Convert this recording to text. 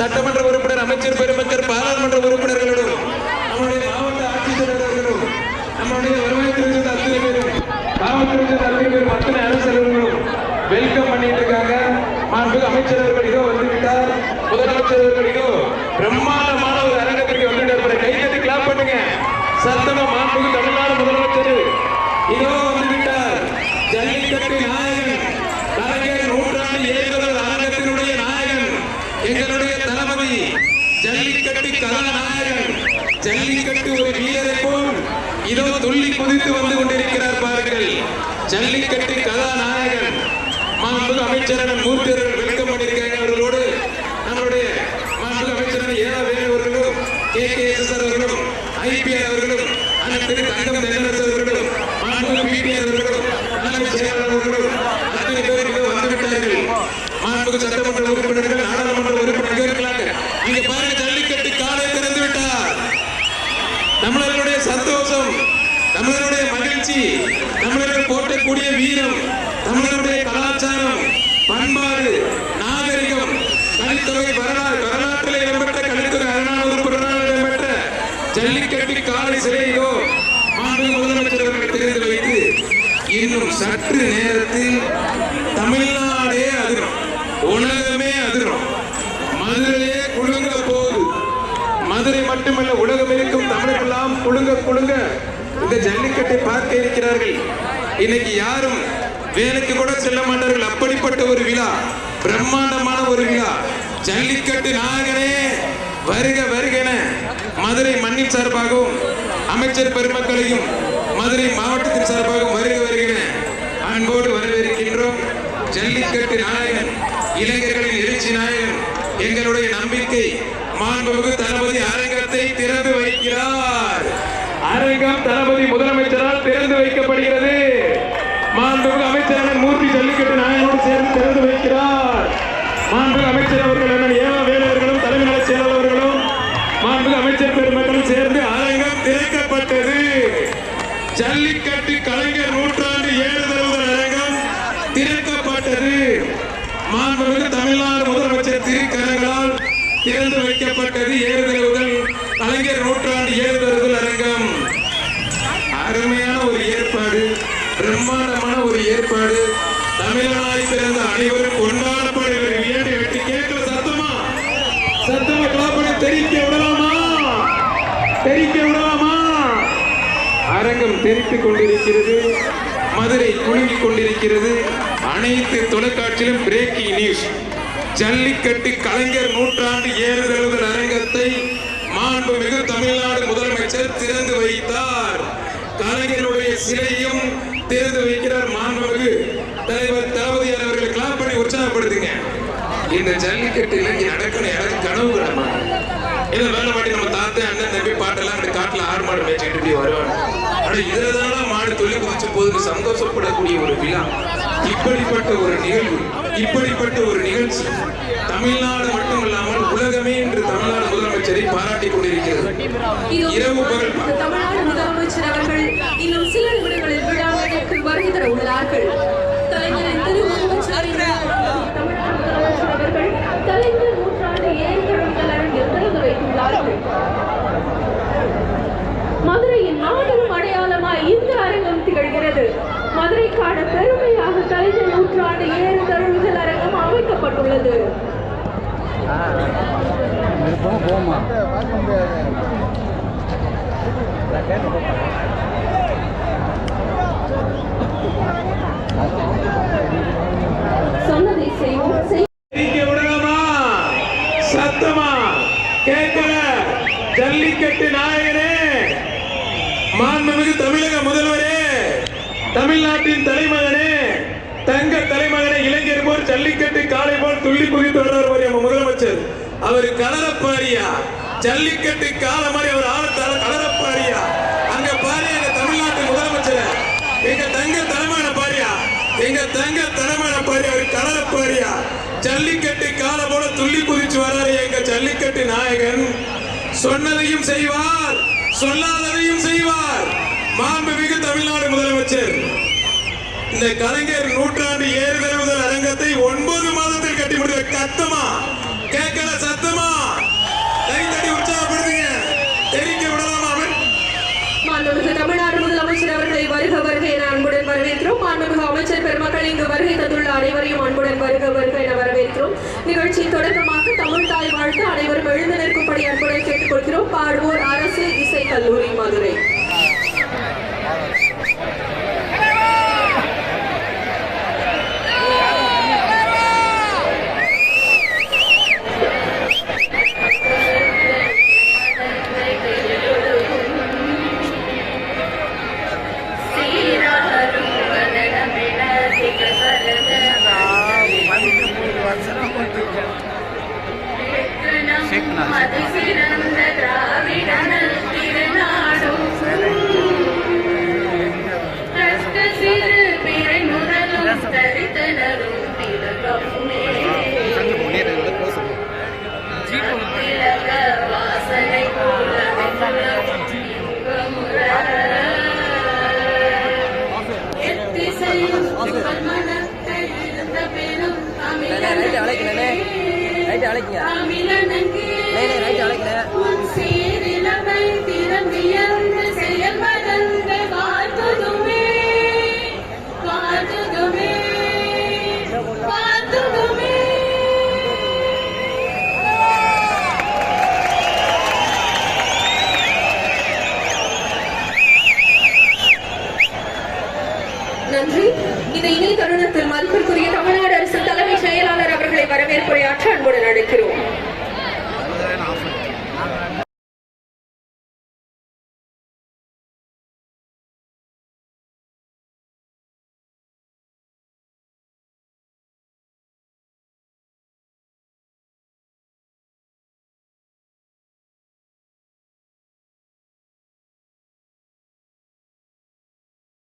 சட்டமன்ற உறுப்பினர் அமைச்சர் பெருமக்கள் பாராளுமன்ற உறுப்பினர்களும் நம்முடைய மாவட்ட ஆட்சித்தலைவர்களும் நம்முடைய வருவாய்த்துறை அத்தனை பேரும் காவல்துறை அத்தனை பேரும் அத்தனை அரசர்களும் வெல்கம் பண்ணிட்டு இருக்காங்க மாண்பு அமைச்சர் அவர்கள் இதோ முதலமைச்சர் அவர்கள் பிரம்மாண்டமான ஒரு அரங்கத்திற்கு வந்துட்டு இருப்பாரு கை கிளாப் பண்ணுங்க. சத்தமா மாண்புமிகு தமிழ்நாடு முதலமைச்சர் இதோ வந்து விட்டார் ஜல்லிக்கட்டு நாயகன் கலைஞர் நூற்றாண்டு ஏழுதல் அரங்கத்தினுடைய நாயகன் எங்களுடைய தளபதி ஜல்லிக்கட்டு கதாநாயகன். ஜல்லிக்கட்டு ஒரு வீரரை போல் இதோ துள்ளி குதித்து வந்து கொண்டிருக்கிறார் பாருங்கள். ஜல்லிக்கட்டு கதாநாயகன். மாண்புமிகு அமைச்சரன் மூர்த்தி அவர்கள் வெல்கம் பண்ணியிருக்காங்க அவர்களோடு. நம்மளுடைய மாண்புமிகு அமைச்சரன் ஏதா அவர்களும் கே கே எஸ் அவர்களும் ஐபிஆர் அவர்களும் அண்ணன் திரு தங்கம் தென்னரசு அவர்களும் மாண்புமிகு பிடிஆர் அவர்களும் தலைமைச் செயலாளர் அவர்களும் அத்தனை பேர் இங்கே வந்து மாண்புமிகு சட்டமன்ற உறுப்பினர்கள் நாடாளுமன்ற உறுப்பினர்கள் இருக்கிறாங்க இங்க பாருங்க ஜல்லிக்கட்டு காலை திறந்து விட்டார் தமிழர்களுடைய சந்தோஷம் தமிழருடைய மகிழ்ச்சி தமிழர்கள் போற்றக்கூடிய வீரம் தமிழருடைய கலாச்சாரம் பண்பாடு நாகரிகம் கலித்தொகை வரலாறு வரலாற்றில் இடம்பெற்ற கலித்தொகை அரணாவது புறநாள் இடம்பெற்ற ஜல்லிக்கட்டு காலை சிலையிலோ மாண்பு முதலமைச்சர் அவர்கள் தெரிந்து வைத்து இன்னும் சற்று நேரத்தில் தமிழ்நாடே அதிரும் உலகமே அதிரும். மதுரையே குழுங்க மதுரை மட்டுமல்ல உலகம் இருக்கும் தமிழர்களெல்லாம் குழுங்க குழுங்க இந்த ஜல்லிக்கட்டை பார்க்க இருக்கிறார்கள். இன்னைக்கு யாரும் வேலைக்கு கூட செல்ல மாட்டார்கள். அப்படிப்பட்ட ஒரு விழா பிரம்மாண்டமான ஒரு விழா. ஜல்லிக்கட்டு நாயகனே வருக வருகன மதுரை மண்ணின் சார்பாகவும் அமைச்சர் பெருமக்களையும் மதுரை மாவட்டத்தின் சார்பாகவும் வருக வருகின அன்போடு வரவேற்கின்றோம். ஜல்லிக்கட்டு நாயகன் இளைஞர்களின் எழுச்சி நாயகன் எங்களுடைய நம்பிக்கை மாண்புமிகு தளபதி அரங்கத்தை திறந்து வைக்கிறார். அரங்கம் தளபதி முதலமைச்சரால் திறந்து வைக்கப்படுகிறது. மாண்புமிகு அமைச்சரான மூர்த்தி ஜல்லிக்கட்டு நாயனோடு சேர்ந்து திறந்து வைக்கிறார். மாண்புமிகு அமைச்சர் அவர்கள் அண்ணன் ஏவா வேலையர்களும் தலைமை நல செயலாளர்களும் மாண்புமிகு அமைச்சர் பெருமக்களும் சேர்ந்து அரங்கம் திறக்கப்பட்டது. ஜல்லிக்கட்டு கலைஞர் நூற்றாண்டு ஏழு அரங்கம் திறக்கப்பட்டது. மாண்புமிகு தமிழ்நாடு முதலமைச்சர் திருக்கரங்களால் திறந்து வைக்கப்பட்டது ஏறுதல்கள் கலைஞர் நூற்றாண்டு ஏறுதல்கள் அரங்கம். அருமையான ஒரு ஏற்பாடு பிரம்மாண்டமான ஒரு ஏற்பாடு. தமிழனாய் பிறந்த அனைவரும் கொண்டாடப்பட வியடி வெட்டி கேட்கல சத்தமா? சத்தமா கிளாப்படி தெரிக்க விடலாமா? தெரிக்க விடலாமா? அரங்கம் தெரித்துக் கொண்டிருக்கிறது மதுரை குலுங்கிக் கொண்டிருக்கிறது. அனைத்து தொலைக்காட்சியிலும் பிரேக்கிங் நியூஸ் ஜல்லிக்கட்டு கலைஞர் நூற்றாண்டு ஏறுதழுதல் அரங்கத்தை மாண்புமிகு தமிழ்நாடு முதலமைச்சர் திறந்து வைத்தார். கலைஞருடைய சிலையும் திறந்து வைக்கிறார் மாண்புமிகு தலைவர் தளபதி அவர்களை கிளாப் பண்ணி உற்சாகப்படுத்துங்க. இந்த ஜல்லிக்கட்டு இலங்கை நடக்கணும் எனக்கு கனவு கிடமா இதை வேலை மாட்டி நம்ம தாத்தா அண்ணன் தம்பி பாட்டெல்லாம் அந்த காட்டுல ஆறு மாடு மேய்ச்சிட்டு இப்படி வருவாங்க. ஆனா இதுலதான மாடு துள்ளி குதிச்சு போகுதுன்னு சந்தோஷப்படக்கூடிய ஒரு விழா. இப்படிப்பட்ட ஒரு நிகழ்வு இப்படிப்பட்ட ஒரு நிகழ்ச்சி தமிழ்நாடு மட்டும் இல்லாமல் உலகமே இன்று தமிழ்நாடு முதலமைச்சரை பாராட்டி கொண்டிருக்கிறது. இரவு பகல் தமிழ்நாடு முதலமைச்சர் அவர்கள் இன்னும் சில நிமிடங்களில் விழாவிற்கு வருகை தர உள்ளார்கள் கலைஞரின் திருவுருவச் சிலையில் தமிழ்நாடு முதலமைச்சர் அவர்கள் கலைஞர் நூற்றாண்டு ஏறுதழுதல் அரங்கில் திறந்து வைத்துள்ளார்கள் மதுரையின் மாபெரும் அடையாளமாய் இந்த அரங்கம் திகழ்கிறது மதுரைக்கான பெருமையாக கலைஞர் நூற்றாண்டு ஏறுதழுதல் அரங்கம் அமைக்கப்பட்டுள்ளது போமா சொன்னதை செய்வோம். சத்தமா? கேட்கல? ஜல்லிக்கட்டு நாயகரே மாண்புமிகு தமிழக முதல்வரே. தமிழ்நாட்டின் தலைமகனே. தங்க தலைமகனை இளைஞர் போல் ஜல்லிக்கட்டு காலை போல் துள்ளி குதித்து வர்றார் நம்ம முதலமைச்சர். அவர் கலரப்பாரியா? ஜல்லிக்கட்டு கால மாதிரி அவர் ஆளத்தால கலரப்பாரியா? அங்க பாரு எங்க தமிழ்நாட்டு முதலமைச்சர். எங்க தங்க தலைமான பாரியா? எங்க தங்க தலைமான பாரி அவர் கலரப்பாரியா? ஜல்லிக்கட்டு கால போல துள்ளி குதிச்சு வர்றாரு எங்க ஜல்லிக்கட்டு நாயகன். சொன்னதையும் செய்வார் சொல்லாததையும் செய்வார். மாண்புமிகு தமிழ்நாடு முதலமைச்சர். இந்த கலைஞர் நூற்றாண்டு ஏறுதல் முதல் அரங்கத்தை ஒன்பது மாதத்தில் கட்டி முடித்த கத்தமா? கேட்கல சத்தமா? கை தட்டி உற்சாகப்படுத்துங்க. தெரிக்க விடலாமா அவன்? மாண்புமிகு தமிழ்நாடு முதலமைச்சர் அவர்களை வருக வருக என அன்புடன் வரவேற்கிறோம். மாண்புமிகு அமைச்சர் பெருமக்கள் இங்கு வருகை தந்துள்ள அனைவரையும் அன்புடன் வருக வருக என வரவேற்கிறோம். நிகழ்ச்சியின் தொடக்கமாக தமிழ் தாய் வாழ்த்து அனைவரும் எழுந்து நிற்கும்படி அன்புடன் கேட்டுக்கொள்கிறோம். பாடுவோர் அரசு இசை கல்லூரி மதுரை. வாழ்த்துதுமே நன்றி. இந்த இனிய தருணத்தில் மதிப்பிற்குரிய தமிழ்நாடு அரசு வரவேற்புரையாற்ற அன்புடன் அழைக்கிறோம்.